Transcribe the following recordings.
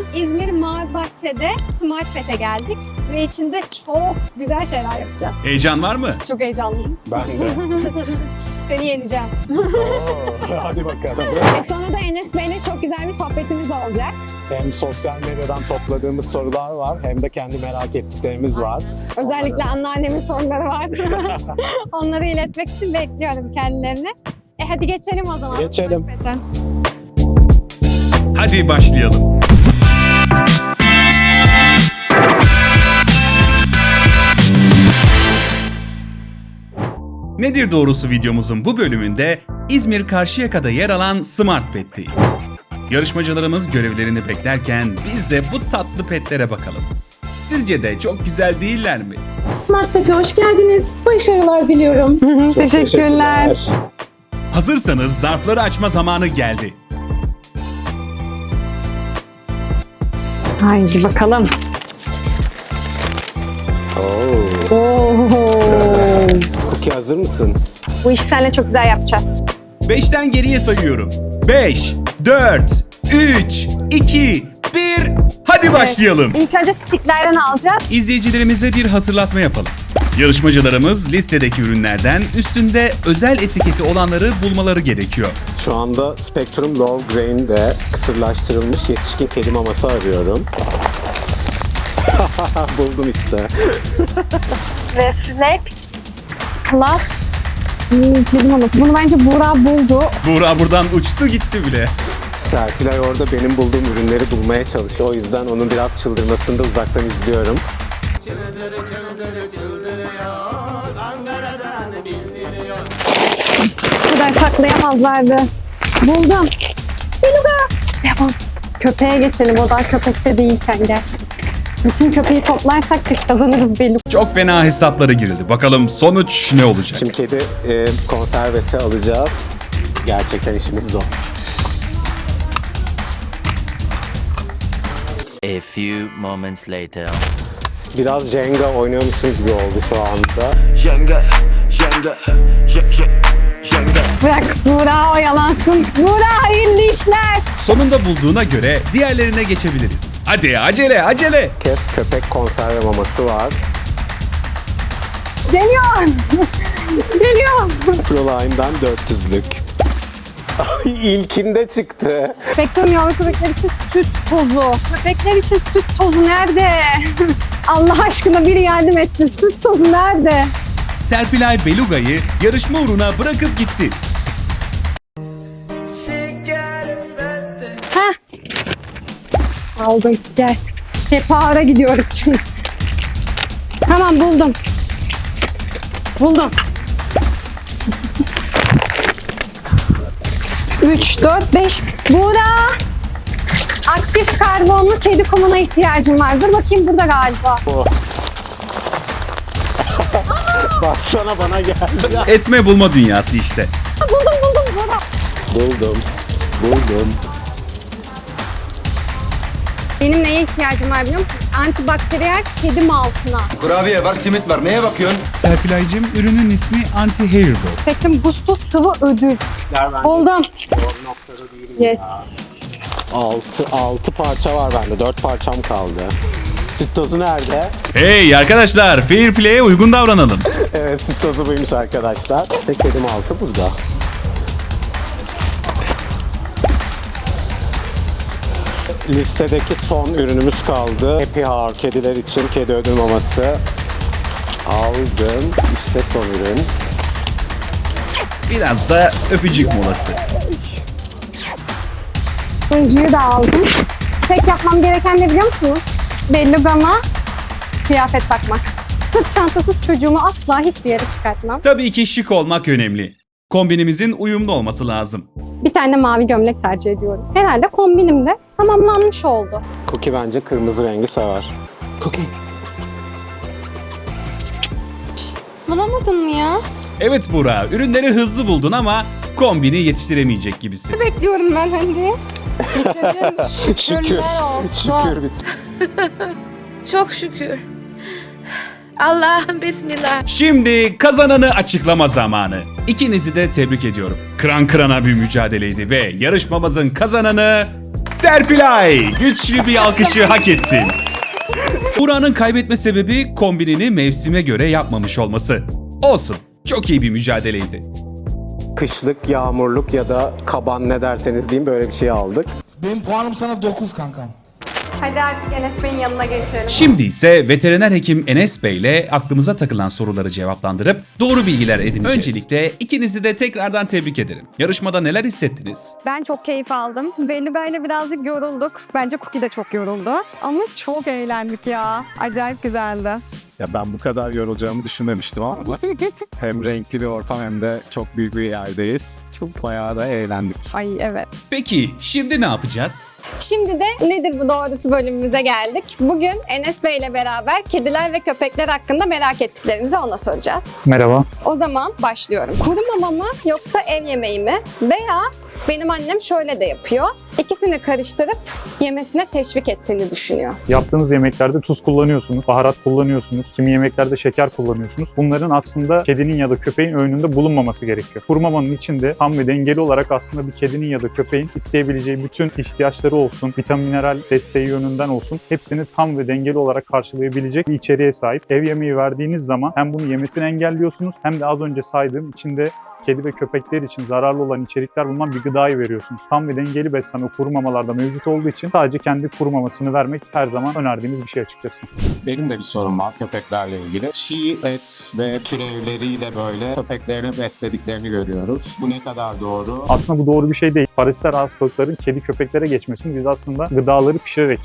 an İzmir Mavi Bahçe'de Smart Pet'e geldik. Ve içinde çok güzel şeyler yapacağız. Heyecan var mı? Çok heyecanlıyım. Ben de. Seni yeneceğim. Oo, hadi bakalım. E sonra da Enes Bey'le çok güzel bir sohbetimiz olacak. Hem sosyal medyadan topladığımız sorular var hem de kendi merak ettiklerimiz var. Özellikle anneannemin soruları var. Onları iletmek için bekliyorum kendilerini. E hadi geçelim o zaman. Geçelim. Pet'e. Hadi başlayalım. Nedir doğrusu videomuzun bu bölümünde İzmir Karşıyaka'da yer alan Smart Pet'teyiz. Yarışmacılarımız görevlerini beklerken biz de bu tatlı petlere bakalım. Sizce de çok güzel değiller mi? Smart Pet'e hoş geldiniz. Başarılar diliyorum. Çok Teşekkürler. Hazırsanız zarfları açma zamanı geldi. Haydi bakalım. Oo. Oo. Hazır mısın? Bu işi seninle çok güzel yapacağız. 5'ten geriye sayıyorum. 5, 4, 3, 2, 1. Hadi başlayalım. İlk önce sticklerden alacağız. İzleyicilerimize bir hatırlatma yapalım. Yarışmacılarımız listedeki ürünlerden üstünde özel etiketi olanları bulmaları gerekiyor. Şu anda Spectrum Low Grain'de kısırlaştırılmış yetişkin kedi maması arıyorum. Buldum işte. Reflex Plus Mini kedi maması. Bunu bence Buğra buldu. Buğra buradan uçtu gitti bile. Serpilay orada benim bulduğum ürünleri bulmaya çalışıyor. O yüzden onun biraz çıldırmasını da uzaktan izliyorum. Bu kadar saklayamazlardı. Buldum. Beluga. Devam. Köpeğe geçelim. O daha köpekte değilken gel. Bütün köpeği toplarsak biz kazanırız Beluga. Çok fena hesaplara girildi. Bakalım sonuç ne olacak? Şimdi kedi e, konservesi alacağız. Gerçekten işimiz zor. A few moments later. Biraz Jenga oynuyormuşum gibi oldu şu anda. Jenga, Jenga, Jenga, Jenga. Bırak Buğra oyalansın. Buğra hayırlı işler. Sonunda bulduğuna göre diğerlerine geçebiliriz. Hadi acele acele. Kes köpek konserve maması var. Geliyor. Geliyor. Proline'dan 400'lük. Ay, İlkinde çıktı. Spektrum yavru köpekler için süt tozu. Köpekler için süt tozu nerede? Allah aşkına biri yardım etsin. Süt tozu nerede? Serpilay Beluga'yı yarışma uğruna bırakıp gitti. Aldım gel. Hepara gidiyoruz şimdi. Tamam buldum. Buldum. 3, 4, 5. Buğra! Aktif karbonlu kedi kumuna ihtiyacım var. Dur bakayım burada galiba. Bu. Baksana bana geldi. Etme bulma dünyası işte. Buldum buldum Buğra. Buldum. Buldum. Benim neye ihtiyacım var biliyor musun? Antibakteriyel kedi maltına. Kurabiye var, simit var. Neye bakıyorsun? Serpilay'cığım ürünün ismi Anti Hairball. Spectrum Gusto sıvı ödül. Buldum. Yes. 6 6 parça var bende. 4 parçam kaldı. Süt tozu nerede? Hey arkadaşlar fair play'e uygun davranalım. Evet süt tozu buymuş arkadaşlar. Ve kedim altı burada. Listedeki son ürünümüz kaldı. Happy Hour kediler için kedi ödül maması. Aldım. İşte son ürün. Biraz da öpücük molası. Oyuncuyu da aldım. Tek yapmam gereken ne biliyor musunuz? Bellugama kıyafet bakmak. Sırt çantasız çocuğumu asla hiçbir yere çıkartmam. Tabii ki şık olmak önemli. Kombinimizin uyumlu olması lazım. Bir tane de mavi gömlek tercih ediyorum. Herhalde kombinim de tamamlanmış oldu. Cookie bence kırmızı rengi sever. Cookie. Bulamadın mı ya? Evet Buğra, ürünleri hızlı buldun ama kombini yetiştiremeyecek gibisin. Bekliyorum ben hadi. Bitirdin. Şükür. Şükürler olsun. Şükür bitti. Çok şükür. Allah'ım bismillah. Şimdi kazananı açıklama zamanı. İkinizi de tebrik ediyorum. Kıran kırana bir mücadeleydi ve yarışmamızın kazananı Serpilay güçlü bir alkışı hak ettin. Buranın kaybetme sebebi kombinini mevsime göre yapmamış olması. Olsun. Çok iyi bir mücadeleydi. Kışlık, yağmurluk ya da kaban ne derseniz deyin böyle bir şey aldık. Benim puanım sana 9 kankam. Hadi artık Enes Bey'in yanına geçelim. Şimdi ise veteriner hekim Enes Bey ile aklımıza takılan soruları cevaplandırıp doğru bilgiler edineceğiz. Öncelikle ikinizi de tekrardan tebrik ederim. Yarışmada neler hissettiniz? Ben çok keyif aldım. Beluga ile birazcık yorulduk. Bence Cookie de çok yoruldu. Ama çok eğlendik ya. Acayip güzeldi. Ya ben bu kadar yorulacağımı düşünmemiştim ama hem renkli bir ortam hem de çok büyük bir yerdeyiz. Çok bayağı da eğlendik. Ay evet. Peki şimdi ne yapacağız? Şimdi de nedir bu doğrusu bölümümüze geldik. Bugün Enes Bey ile beraber kediler ve köpekler hakkında merak ettiklerimizi ona soracağız. Merhaba. O zaman başlıyorum. Kuru mama mı yoksa ev yemeği mi? Veya benim annem şöyle de yapıyor. İkisini karıştırıp yemesine teşvik ettiğini düşünüyor. Yaptığınız yemeklerde tuz kullanıyorsunuz, baharat kullanıyorsunuz, kimi yemeklerde şeker kullanıyorsunuz. Bunların aslında kedinin ya da köpeğin öğününde bulunmaması gerekiyor. Kurmamanın içinde tam ve dengeli olarak aslında bir kedinin ya da köpeğin isteyebileceği bütün ihtiyaçları olsun, vitamin mineral desteği yönünden olsun hepsini tam ve dengeli olarak karşılayabilecek bir içeriğe sahip. Ev yemeği verdiğiniz zaman hem bunu yemesini engelliyorsunuz hem de az önce saydığım içinde kedi ve köpekler için zararlı olan içerikler bulunan bir gıdayı veriyorsunuz. Tam ve dengeli beslenme kuru mamalarda mevcut olduğu için sadece kendi kuru mamasını vermek her zaman önerdiğimiz bir şey açıkçası. Benim de bir sorum var köpeklerle ilgili. Çiğ et ve türevleriyle böyle köpeklerini beslediklerini görüyoruz. Bu ne kadar doğru? Aslında bu doğru bir şey değil. Paraziter hastalıkların kedi köpeklere geçmesini biz aslında gıdaları pişirerek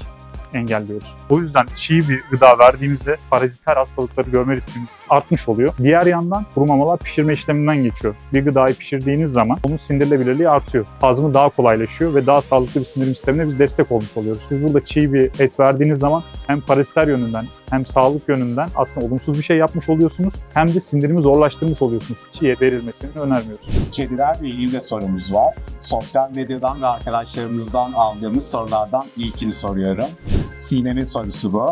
engelliyoruz. O yüzden çiğ bir gıda verdiğimizde paraziter hastalıkları görme riskimiz artmış oluyor. Diğer yandan kuru mamalar pişirme işleminden geçiyor. Bir gıdayı pişirdiğiniz zaman onun sindirilebilirliği artıyor. Hazmı daha kolaylaşıyor ve daha sağlıklı bir sindirim sistemine biz destek olmuş oluyoruz. Siz burada çiğ bir et verdiğiniz zaman hem paraziter yönünden hem sağlık yönünden aslında olumsuz bir şey yapmış oluyorsunuz hem de sindirimi zorlaştırmış oluyorsunuz. Çiğ et verilmesini önermiyoruz. Kedilerle ilgili de sorumuz var. Sosyal medyadan ve arkadaşlarımızdan aldığımız sorulardan ilkini soruyorum. Sinem'in sorusu bu.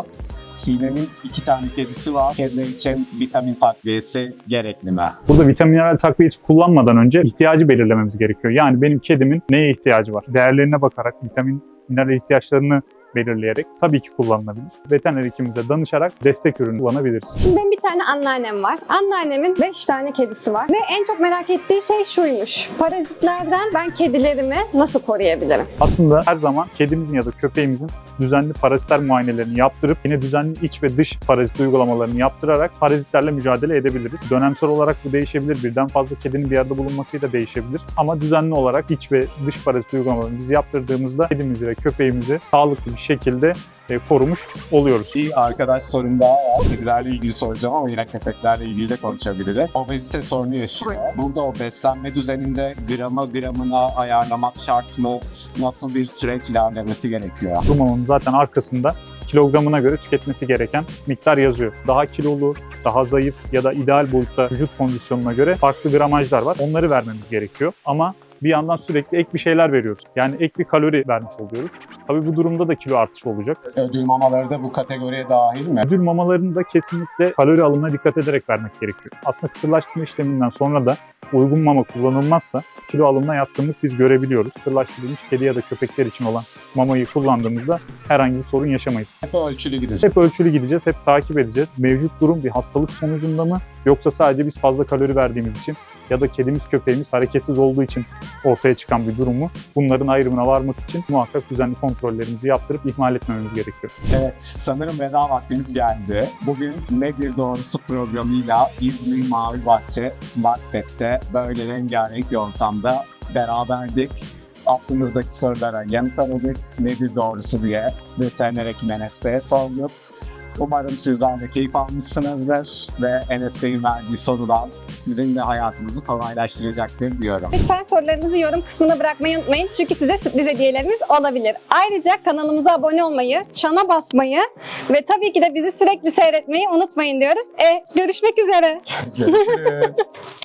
Sinem'in iki tane kedisi var. Kediler için vitamin takviyesi gerekli mi? Burada vitamin mineral takviyesi kullanmadan önce ihtiyacı belirlememiz gerekiyor. Yani benim kedimin neye ihtiyacı var? Değerlerine bakarak vitamin mineral ihtiyaçlarını belirleyerek tabii ki kullanılabilir. Veteriner hekimimize danışarak destek ürünü kullanabiliriz. Şimdi benim bir tane anneannem var. Anneannemin 5 tane kedisi var. Ve en çok merak ettiği şey şuymuş. Parazitlerden ben kedilerimi nasıl koruyabilirim? Aslında her zaman kedimizin ya da köpeğimizin düzenli paraziter muayenelerini yaptırıp yine düzenli iç ve dış parazit uygulamalarını yaptırarak parazitlerle mücadele edebiliriz. Dönemsel olarak bu değişebilir. Birden fazla kedinin bir yerde bulunmasıyla değişebilir. Ama düzenli olarak iç ve dış parazit uygulamalarını biz yaptırdığımızda kedimizi ve köpeğimizi sağlıklı bir şekilde e, korumuş oluyoruz. Bir arkadaş sorun daha var. Kedilerle ilgili soracağım ama yine köpeklerle ilgili de konuşabiliriz. Obezite sorunu yaşıyor. Burada o beslenme düzeninde grama gramına ayarlamak şart mı? Nasıl bir süreç ilerlemesi gerekiyor? Rumanın zaten arkasında kilogramına göre tüketmesi gereken miktar yazıyor. Daha kilolu, daha zayıf ya da ideal boyutta vücut kondisyonuna göre farklı gramajlar var. Onları vermemiz gerekiyor. Ama bir yandan sürekli ek bir şeyler veriyoruz. Yani ek bir kalori vermiş oluyoruz. Tabii bu durumda da kilo artışı olacak. Ödül mamaları da bu kategoriye dahil mi? Ödül mamalarını da kesinlikle kalori alımına dikkat ederek vermek gerekiyor. Aslında kısırlaştırma işleminden sonra da uygun mama kullanılmazsa kilo alımına yatkınlık biz görebiliyoruz. Kısırlaştırılmış kedi ya da köpekler için olan mamayı kullandığımızda herhangi bir sorun yaşamayız. Hep ölçülü gidecek. Hep ölçülü gideceğiz, hep takip edeceğiz. Mevcut durum bir hastalık sonucunda mı yoksa sadece biz fazla kalori verdiğimiz için ya da kedimiz köpeğimiz hareketsiz olduğu için ortaya çıkan bir durumu bunların ayrımına varmak için muhakkak düzenli kontrollerimizi yaptırıp ihmal etmememiz gerekiyor. Evet, sanırım veda vaktimiz geldi. Bugün Nedir Doğrusu programıyla İzmir Mavi Bahçe Smart Pet'te böyle rengarenk bir ortamda beraberdik. Aklımızdaki sorulara yanıt aradık. Nedir doğrusu diye veteriner hekim Enes sorduk. Umarım sizler de keyif almışsınızdır ve Enes Bey'in verdiği sorular sizin de hayatınızı kolaylaştıracaktır diyorum. Lütfen sorularınızı yorum kısmına bırakmayı unutmayın. Çünkü size sürpriz hediyelerimiz olabilir. Ayrıca kanalımıza abone olmayı, çana basmayı ve tabii ki de bizi sürekli seyretmeyi unutmayın diyoruz. E, görüşmek üzere. Görüşürüz.